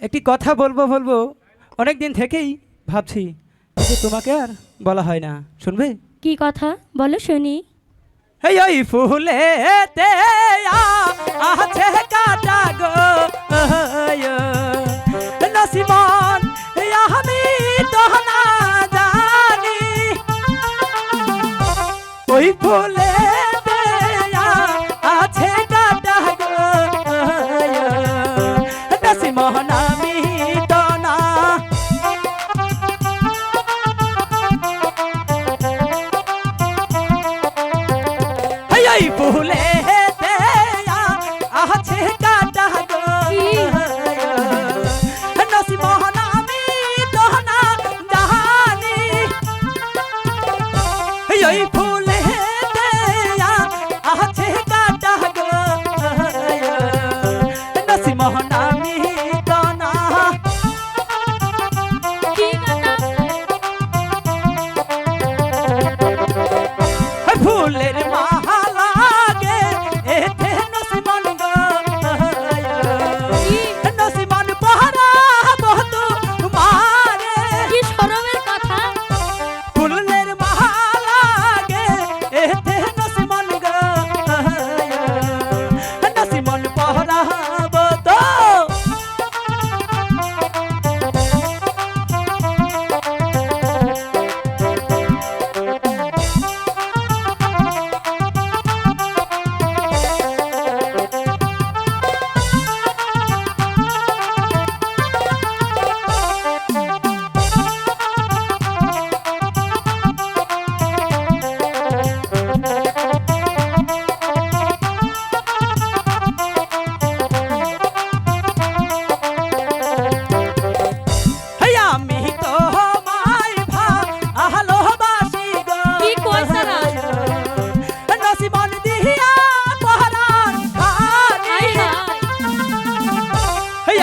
একটি কথা বলব বলব। অনেক দিন থেকেই ভাবছি কিন্তু তোমাকে আর বলা হয় না। শুনবে? কি কথা? বলো শুনি। এই ওই ফুলে আছে কাটা গো। নসিমন আমি তো না জানি। ওই ফুলে ওই ফুলে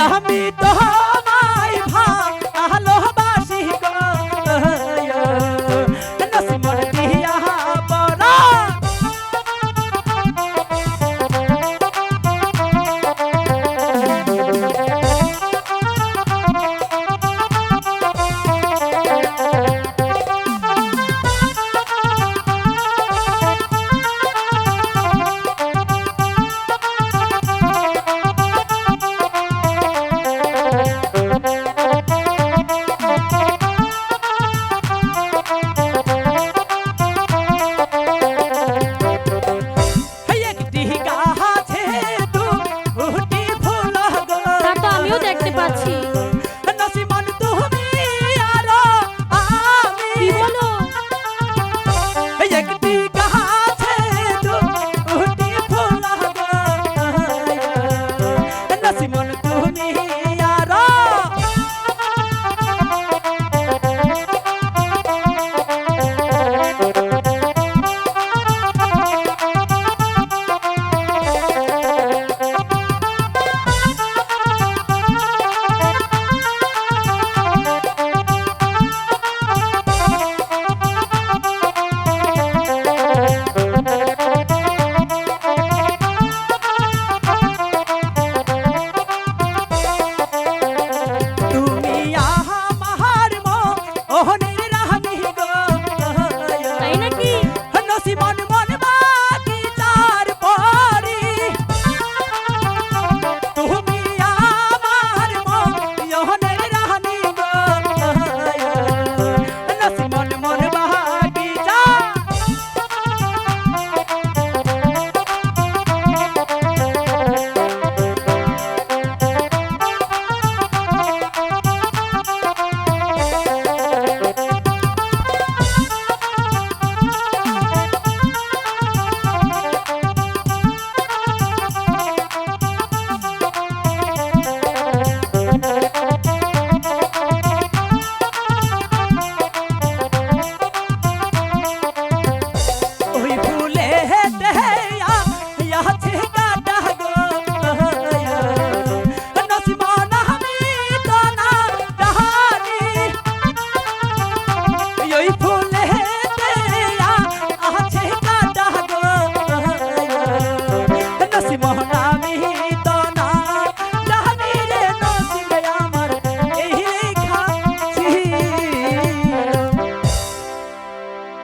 আমি